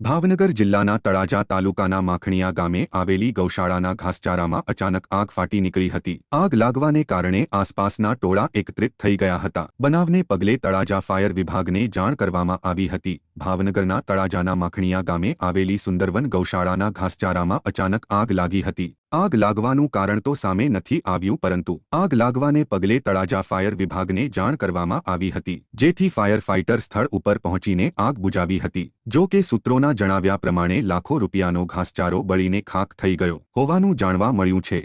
ભાવનગર જિલ્લાના તળાજા તાલુકાના માખણીયા ગામે આવેલી ગૌશાળાના ઘાસચારામાં અચાનક આગ ફાટી નીકળી હતી. આગ લાગવાને કારણે આસપાસના ટોળા એકત્રિત થઈ ગયા હતા. બનાવને પગલે તળાજા ફાયર વિભાગને જાણ કરવામાં આવી હતી. ભાવનગરના તળાજાના માખણીયા ગામે આવેલી સુંદરવન ગૌશાળાના ઘાસચારામાં અચાનક આગ લાગી હતી. આગ લાગવાનું કારણ તો સામે નથી આવ્યું પરંતુ આગ લાગવાને પગલે તળાજા ફાયર વિભાગને જાણ કરવામાં આવી હતી, જેથી ફાયર ફાઇટર સ્થળ ઉપર પહોંચીને આગ બુજાવી હતી. જો કે સૂત્રોના જણાવ્યા પ્રમાણે લાખો રૂપિયાનો ઘાસચારો બળીને ખાખ થઈ ગયો હોવાનું જાણવા મળ્યું છે.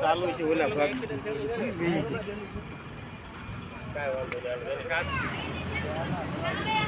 ચાલુ છે. ઓલા ભાગ અમે